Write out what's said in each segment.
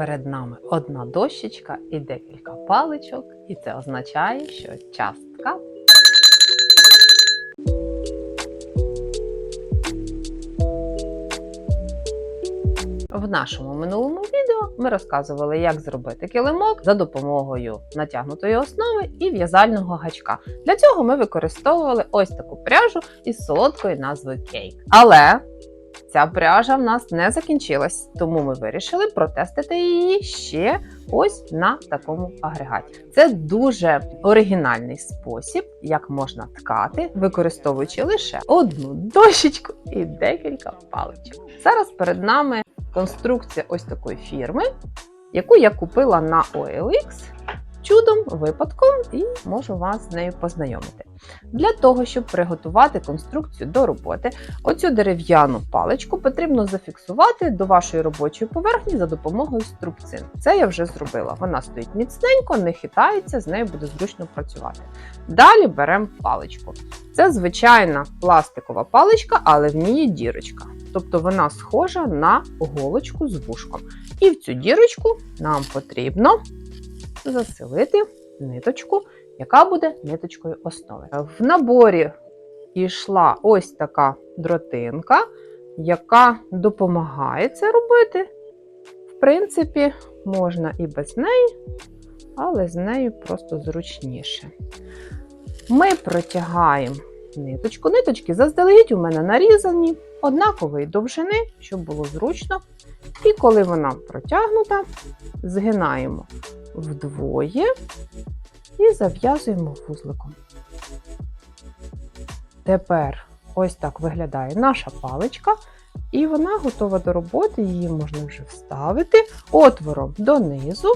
Перед нами одна дощечка і декілька паличок, і це означає, що час ткати. В нашому минулому відео ми розказували, як зробити килимок за допомогою натягнутої основи і в'язального гачка. Для цього ми використовували ось таку пряжу із солодкою назвою кейк. Але ця пряжа в нас не закінчилась, тому ми вирішили протестити її ще ось на такому агрегаті. Це дуже оригінальний спосіб, як можна ткати, використовуючи лише одну дощечку і декілька паличок. Зараз перед нами конструкція ось такої фірми, яку я купила на OLX чудом, випадком, і можу вас з нею познайомити. Для того, щоб приготувати конструкцію до роботи, оцю дерев'яну паличку потрібно зафіксувати до вашої робочої поверхні за допомогою струбцин. Це я вже зробила. Вона стоїть міцненько, не хитається, з нею буде зручно працювати. Далі беремо паличку. Це звичайна пластикова паличка, але в ній є дірочка. Тобто вона схожа на голочку з вушком. І в цю дірочку нам потрібно заселити ниточку, яка буде ниточкою основи. В наборі йшла ось така дротинка, яка допомагає це робити. В принципі, можна і без неї, але з нею просто зручніше. Ми протягаємо ниточку. Ниточки заздалегідь у мене нарізані, однакової довжини, щоб було зручно. І коли вона протягнута, згинаємо вдвоє і зав'язуємо вузликом. Тепер ось так виглядає наша паличка, і вона готова до роботи, її можна вже вставити отвором донизу,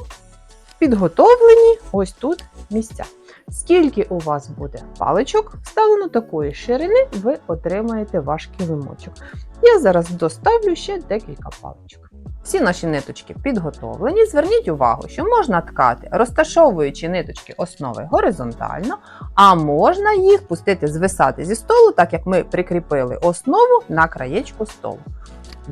підготовлені ось тут місця. Скільки у вас буде паличок вставлено такої ширини, ви отримаєте ваш килимочок. Я зараз доставлю ще декілька паличок. Всі наші ниточки підготовлені. Зверніть увагу, що можна ткати, розташовуючи ниточки основи горизонтально, а можна їх пустити звисати зі столу, так як ми прикріпили основу на краєчку столу.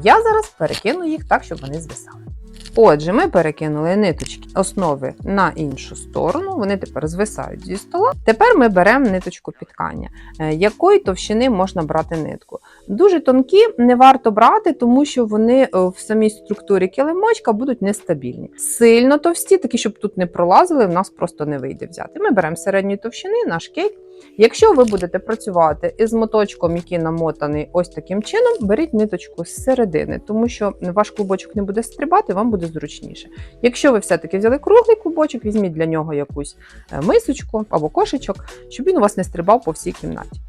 Я зараз перекину їх так, щоб вони звисали. Отже, ми перекинули ниточки основи на іншу сторону, вони тепер звисають зі стола. Тепер ми беремо ниточку підкання. Е, Якої товщини можна брати нитку? Дуже тонкі не варто брати, тому що вони е, в самій структурі килимочка будуть нестабільні. Сильно товсті, такі, щоб тут не пролазили, в нас просто не вийде взяти. Ми беремо середньої товщини, наш кейк. Якщо ви будете працювати із моточком, який намотаний ось таким чином, беріть ниточку з середини, тому що ваш клубочок не буде стрибати, вам буде зручніше. Якщо ви все-таки взяли круглий клубочок, візьміть для нього якусь е, мисочку або кошечок, щоб він у вас не стрибав по всій кімнаті.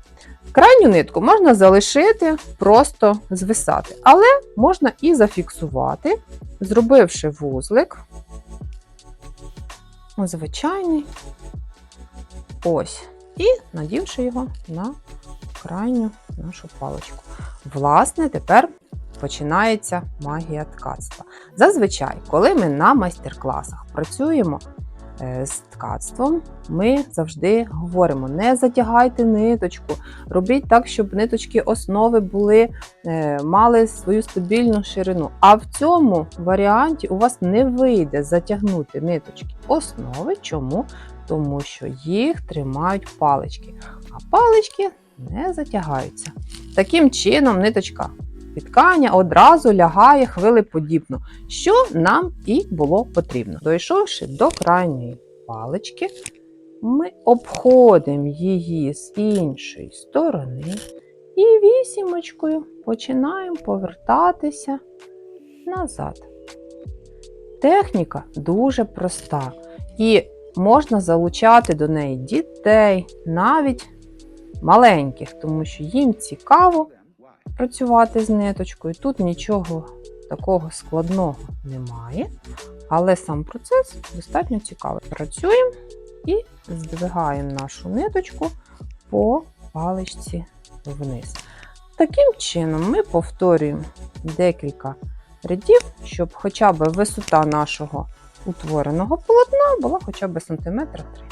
Крайню нитку можна залишити, просто звисати, але можна і зафіксувати, зробивши вузлик. Звичайний. Ось. І надівши його на крайню нашу паличку. Власне, тепер починається магія ткацтва. Зазвичай, коли ми на майстер-класах працюємо е, з ткацтвом, ми завжди говоримо: не затягайте ниточку, робіть так, щоб ниточки основи були, е, мали свою стабільну ширину. А в цьому варіанті у вас не вийде затягнути ниточки основи. Чому? Тому що їх тримають палички, а палички не затягаються. Таким чином, ниточка підкання одразу лягає хвилеподібно, що нам і було потрібно. Дійшовши до крайньої палички, ми обходимо її з іншої сторони і вісімочкою починаємо повертатися назад. Техніка дуже проста. І можна залучати до неї дітей, навіть маленьких, тому що їм цікаво працювати з ниточкою. Тут нічого такого складного немає, але сам процес достатньо цікавий. Працюємо і здвигаємо нашу ниточку по паличці вниз. Таким чином ми повторюємо декілька рядів, щоб хоча б висота нашого утвореного полотна була хоча б сантиметра 3.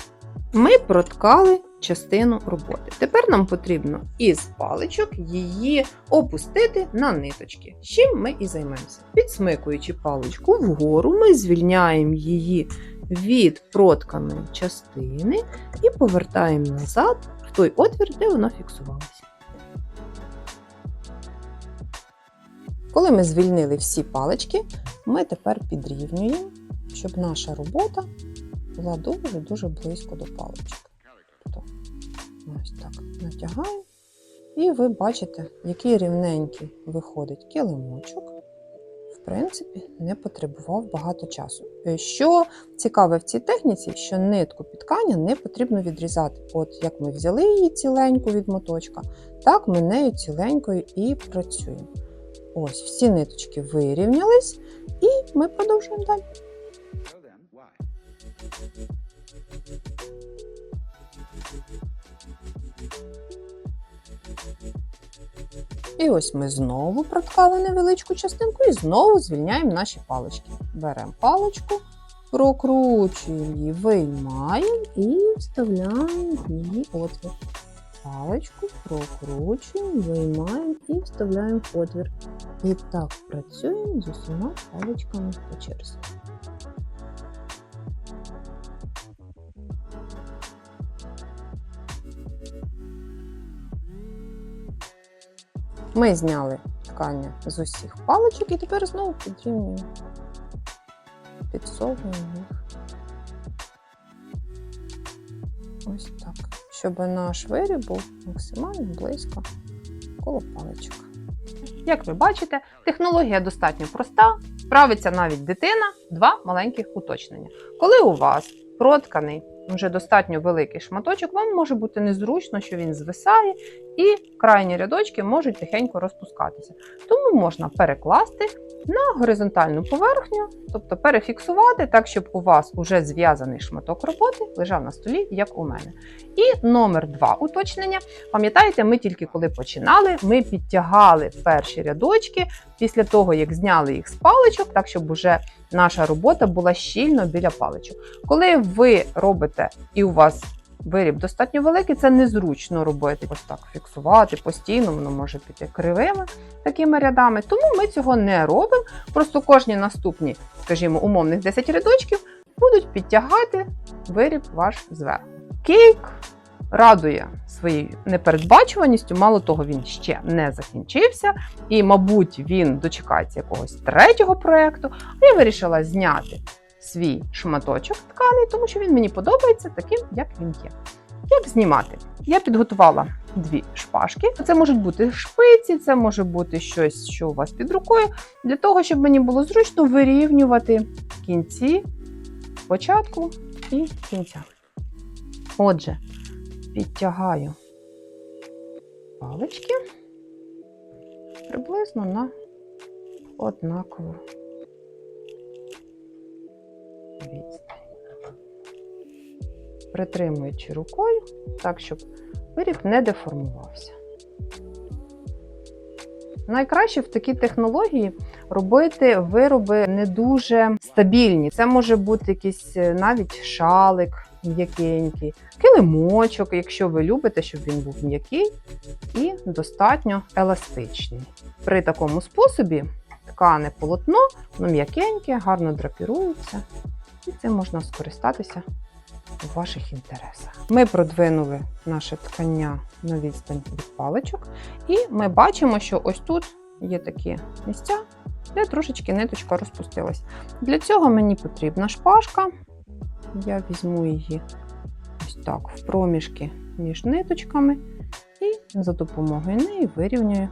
Ми проткали частину роботи. Тепер нам потрібно із паличок її опустити на ниточки. з Чим ми і займемося. Підсмикуючи паличку вгору, ми звільняємо її від протканої частини і повертаємо назад в той отвір, де вона фіксувалася. Коли ми звільнили всі палички, ми тепер підрівнюємо, щоб наша робота була дуже-дуже близько до паличок. Тобто, ось так натягаю. І ви бачите, який рівненький виходить килимочок. В принципі, не потребував багато часу. Е, Що цікаве в цій техніці, що нитку під ткання не потрібно відрізати. От як ми взяли її ціленьку від моточка, так ми нею ціленькою і працюємо. Ось всі ниточки вирівнялись, і ми продовжуємо далі. І ось ми знову проткали невеличку частинку і знову звільняємо наші палички. Беремо паличку, прокручуємо її, виймаємо і вставляємо в її отвір. Паличку прокручуємо, виймаємо і вставляємо в отвір. І так працюємо з усіма паличками по черзі. Ми зняли ткання з усіх паличок і тепер знову підрівнюємо. Підсовуємо їх. Ось так. Щоб наш виріб був максимально близько коло паличок. Як ви бачите, технологія достатньо проста, справиться навіть дитина, два маленьких уточнення. Коли у вас протканий вже достатньо великий шматочок, вам може бути незручно, що він звисає, і крайні рядочки можуть тихенько розпускатися. Тому можна перекласти на горизонтальну поверхню, тобто перефіксувати так, щоб у вас уже зв'язаний шматок роботи лежав на столі, як у мене. І номер два уточнення. Пам'ятаєте, ми тільки коли починали, ми підтягали перші рядочки після того, як зняли їх з паличок, так щоб уже наша робота була щільно біля паличок. Коли ви робите і у вас виріб достатньо великий, це незручно робити. Ось так фіксувати постійно, воно може піти кривими такими рядами. Тому ми цього не робимо. Просто кожні наступні, скажімо, умовних 10 рядочків будуть підтягати виріб ваш зверху. Кейк радує своєю непередбачуваністю, мало того, він ще не закінчився, і, мабуть, він дочекається якогось третього проєкту. Я вирішила зняти свій шматочок тканий, тому що він мені подобається таким, як він є. Як знімати? Я підготувала дві шпажки. Це можуть бути шпиці, це може бути щось, що у вас під рукою, для того, щоб мені було зручно вирівнювати кінці початку і кінця. Отже, підтягаю палички приблизно на однакову відстань. Притримуючи рукою, так, щоб виріб не деформувався. Найкраще в такій технології робити вироби не дуже стабільні. Це може бути якийсь е, навіть шалик м'якенький, килимочок, якщо ви любите, щоб він був м'який і достатньо еластичний. При такому способі ткане полотно, воно м'якеньке, гарно драпірується, і цим можна скористатися у ваших інтересах. Ми продвинули наше ткання на відстань від паличок, і ми бачимо, що ось тут є такі місця, де трошечки ниточка розпустилась. Для цього мені потрібна шпажка. Я візьму її ось так в проміжки між ниточками і за допомогою неї вирівнюю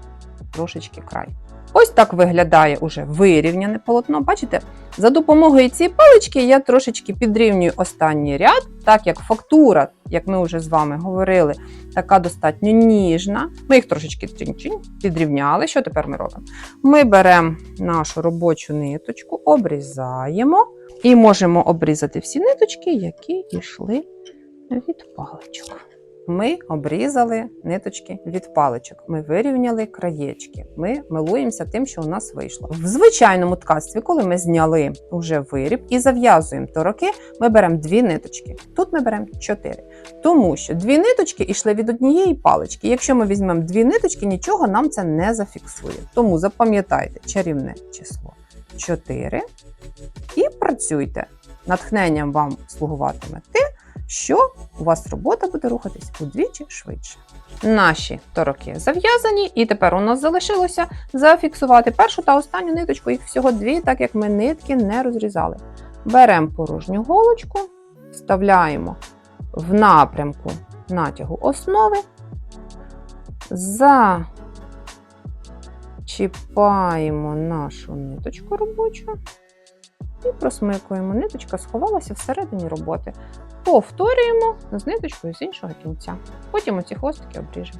трошечки край. Ось так виглядає уже вирівняне полотно. Бачите, за допомогою цієї палички я трошечки підрівнюю останній ряд, так як фактура, як ми вже з вами говорили, така достатньо ніжна. Ми їх трошечки підрівняли. Що тепер ми робимо? Ми беремо нашу робочу ниточку, обрізаємо і можемо обрізати всі ниточки, які йшли від паличок. Ми обрізали ниточки від паличок, ми вирівняли краєчки. Ми милуємося тим, що у нас вийшло. В звичайному ткацтві, коли ми зняли вже виріб і зав'язуємо тороки, ми беремо дві ниточки. Тут ми беремо чотири. Тому що дві ниточки йшли від однієї палички. Якщо ми візьмемо дві ниточки, нічого нам це не зафіксує. Тому запам'ятайте чарівне число 4 і працюйте. Натхненням вам слугуватиме те, що у вас робота буде рухатись удвічі швидше. Наші тороки зав'язані, і тепер у нас залишилося зафіксувати першу та останню ниточку. Їх всього дві, так як ми нитки не розрізали. Беремо порожню голочку, вставляємо в напрямку натягу основи, зачіпаємо нашу ниточку робочу і просмикуємо. Ниточка сховалася всередині роботи. Повторюємо з ниточкою з іншого кінця. Потім оці хвостики обріжемо.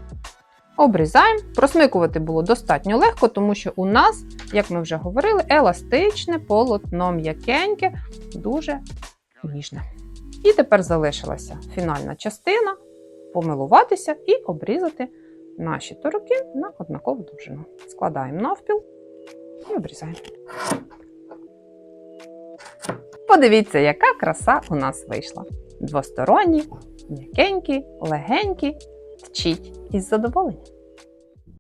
Обрізаємо. Просмикувати було достатньо легко, тому що у нас, як ми вже говорили, еластичне полотно м'якеньке, дуже ніжне. І тепер залишилася фінальна частина помилуватися і обрізати наші тороки на однакову довжину. Складаємо навпіл і обрізаємо. Подивіться, яка краса у нас вийшла. Двосторонні, м'якенькі, легенькі. Тчіть із задоволенням.